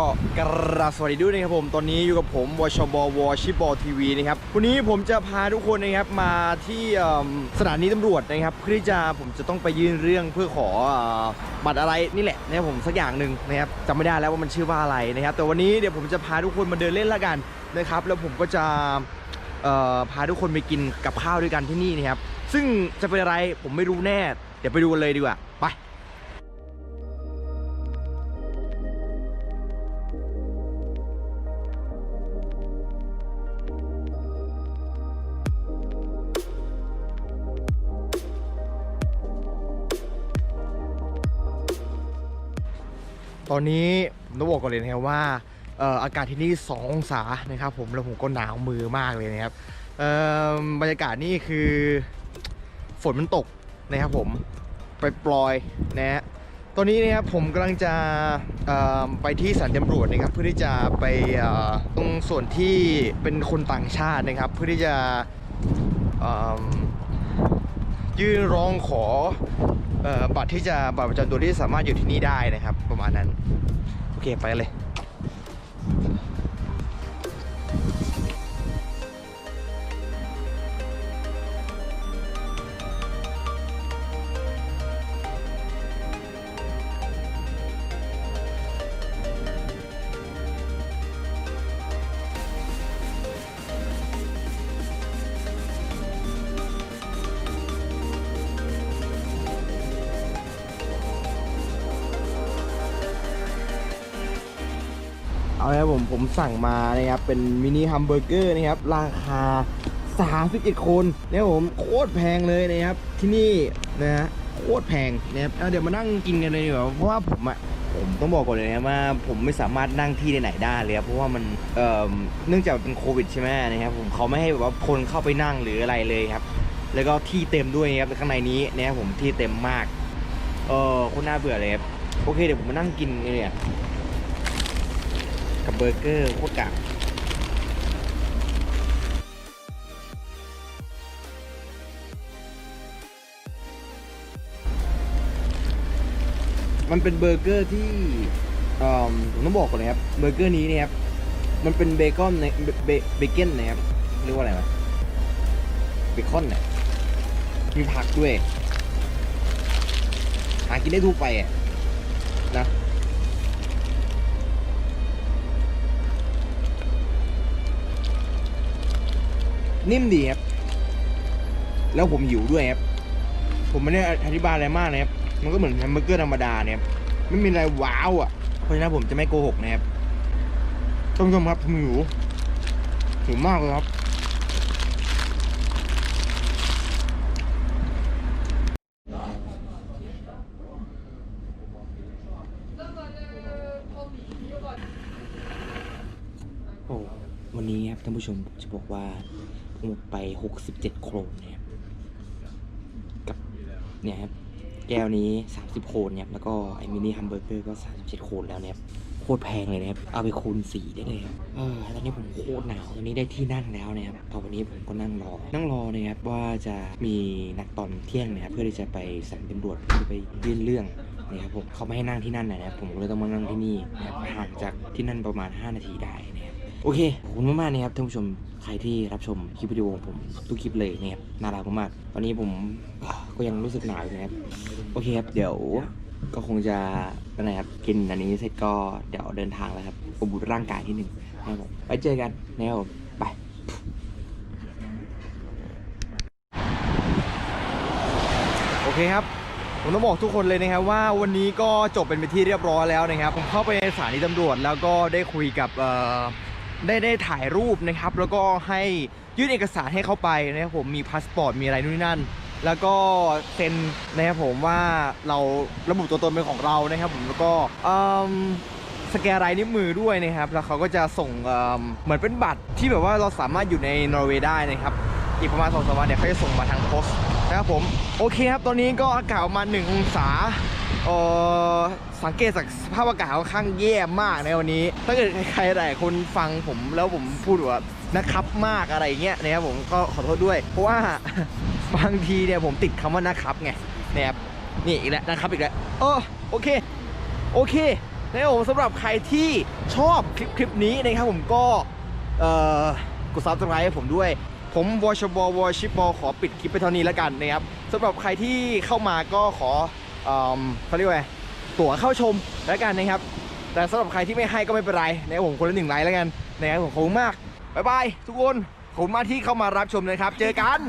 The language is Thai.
ก็กราบสวัสดีด้วยนะครับผมตอนนี้อยู่กับผมวชบวชิบอทีวีนะครับวันนี้ผมจะพาทุกคนนะครับมาที่สถานีตำรวจนะครับเพื่อที่จะผมจะต้องไปยื่นเรื่องเพื่อขออบัตรอะไรนี่แหละนะครับผมสักอย่างหนึ่งนะครับจำไม่ได้แล้วว่ามันชื่อว่าอะไรนะครับ แต่วันนี้เดี๋ยวผมจะพาทุกคนมาเดินเล่นละกันนะครับแล้วผมก็จะพาทุกคนไปกินกับข้าวด้วยกันที่นี่นะครับซึ่งจะเป็นอะไรผมไม่รู้แน่ เดี๋ยวไปดูกันเลยดีกว่า ตอนนี้ต้องบอกก่อนเลยนะครับว่าอออากาศที่นี่2องศานะครับผมแล้วผมก็หนาวมือมากเลยนะครับบรรยากาศนี่คือฝนมันตกนะครับผมไปปลอยๆนะฮะตอนนี้นะครับผมกำลังจะไปที่สถานตำรวจนะครับเพื่อที่จะไปตรงส่วนที่เป็นคนต่างชาตินะครับ เพื่อที่จะ ยื่นร้องขอออบัตรที่จะบัตรประจำตัวที่สามารถอยู่ที่นี่ได้นะครับ ประมาณนั้น โอเคไปเลย เอาละครับผมผมสั่งมานะครับเป็นมินิฮัมเบอร์เกอร์นะครับราคา31คนนะครับผมโคตรแพงเลยนะครับที่นี่นะฮะโคตรแพงนะครับเดี๋ยวมานั่งกินกันเลยดีกว่าเพราะว่าผมอะผมต้องบอกก่อนเลยนะว่าผมไม่สามารถนั่งที่ไหนได้เลยครับเพราะว่ามันเอ่อเนื่องจากเป็นโควิดใช่ไหมนะครับผมเขาไม่ให้แบบว่าคนเข้าไปนั่งหรืออะไรเลยครับ แล้วก็ที่เต็มด้วยนะครับข้างในนี้นะครับผมที่เต็มมากเออคตรน่าเบื่อเลยครับโอเคเดี๋ยวผมมานั่งกินเนี่ย กับเบอร์เกอร์โคตรกากมันเป็นเบอร์เกอร์ที่เอ่อผมต้องบอกก่อนนะครับ เบอร์เกอร์นี้เนี่ยครับ มันเป็นเบคอนในเบเบเบเกนนะครับ เรียกว่าอะไรวะ เบคอนเนี่ยมีผักด้วย หากินได้ทั่วไปอะนะ นิ่มดีครับ แล้วผมหิวด้วยครับ ผมไม่ได้อธิบายอะไรมากนะครับ มันก็เหมือนแฮมเบอร์เกอร์ธรรมดาเนี่ยครับไม่มีอะไรว้าวอะ เพราะฉะนั้นผมจะไม่โกหกนะครับท่านผู้ชมครับผมหิวหิวมากเลยครับโอ้วันนี้ครับท่านผู้ชมจะบอกว่า หมดไป 67 โครนนะครับกับเนี่ยครับแก้วนี้ 30 โครนเนี่ยแล้วก็ไอ้มินิฮัมเบอร์เกอร์ก็ 37 โครนแล้วเนี่ยโคตรแพงเลยนะครับ เอาไปคูณ4ได้เลยครับเออตอนนี้ผมโคตรหนาวตอนนี้ได้ที่นั่งแล้วนะครับตอวันนี้ผมก็นั่งรอ นั่งรอนะครับว่าจะมีนักตอนเที่ยงนะครับเพื่อที่จะไปสันตำรวจเพื่อไปยื่นเรื่องนะครับผมเขาไม่ให้นั่งที่นั่นนะครับผมก็เลยต้องมานั่งที่นี่นะครับห่างจากที่นั่นประมาณ 5 นาทีได้นะ โอเคขอบคุณมากๆนะครับท่านผู้ชมใครที่รับชมคลิปวิดีโอของผมทุกคลิปเลยนะครับน่ารักมากๆตอนนี้ผมก็ยังรู้สึกหนาวอยู่นะครับโอเคครับเดี๋ยวก็คงจะนะครับกินอันนี้เสร็จก็เดี๋ยวเดินทางแล้วครับอบอุ่นร่างกายที่หนึ่งนะครับผมไว้เจอกันนะครับผมไปโอเคครับผมต้องบอกทุกคนเลยนะครับว่าวันนี้ก็จบเป็นไปที่เรียบร้อยแล้วนะครับ ผมเข้าไปในสถานีตำรวจแล้วก็ได้คุยกับ ได้ได้ถ่ายรูปนะครับ แล้วก็ให้ยื่นเอกสารให้เขาไปนะครับผมมีพาสปอร์ตมีอะไรนู่นนนั่น แล้วก็เซ็นนะครับผมว่าเราระบุตัวตนเป็นของเรานะครับผมแล้วก็สแกนลายนิ้วมือด้วยนะครับ แล้วเขาก็จะส่งเเหมือนเป็นบัตรที่แบบว่าเราสามารถอยู่ในนอร์เวย์ได้นะครับ อีกประมาณสองสามวันเนี่ยเขาจะส่งมาทางโพสต์นะครับผม โอเคครับ ตอนนี้ก็อากาศประมาณหนึ่งองศา เออสังเกตจากสภาพอากาศค่อนข้างแย่มากในวันนี้ ถ้าเกิดใครหลายคนฟังผมแล้วผมพูดว่านะครับมากอะไรเงี้ยนะครับผมก็ขอโทษด้วย เพราะว่าบางทีเนี่ยผมติดคำว่านะครับไงนะครับนี่อีกแล้วนะครับอีกแล้วเออโอเคโอเคนะครับผมสำหรับใครที่ชอบคลิปคลิปนี้นะครับผมก็เอ่อกดซับสไครต์ให้ผมด้วย ผมวอชบอวอชิบอขอปิดคลิปไปเท่านี้แล้วกันนะครับสำหรับใครที่เข้ามาก็ขอ เอ่อเขาเรียกว่าตั๋วเข้าชมแล้วกันนะครับ แต่สำหรับใครที่ไม่ให้ก็ไม่เป็นไรนะครับผมคนละหนึ่งไลค์แล้วกันนะครับผมขอบคุณมากบ๊ายบายทุกคนขอบคุณมากที่เข้ามารับชมนะครับ เจอกัน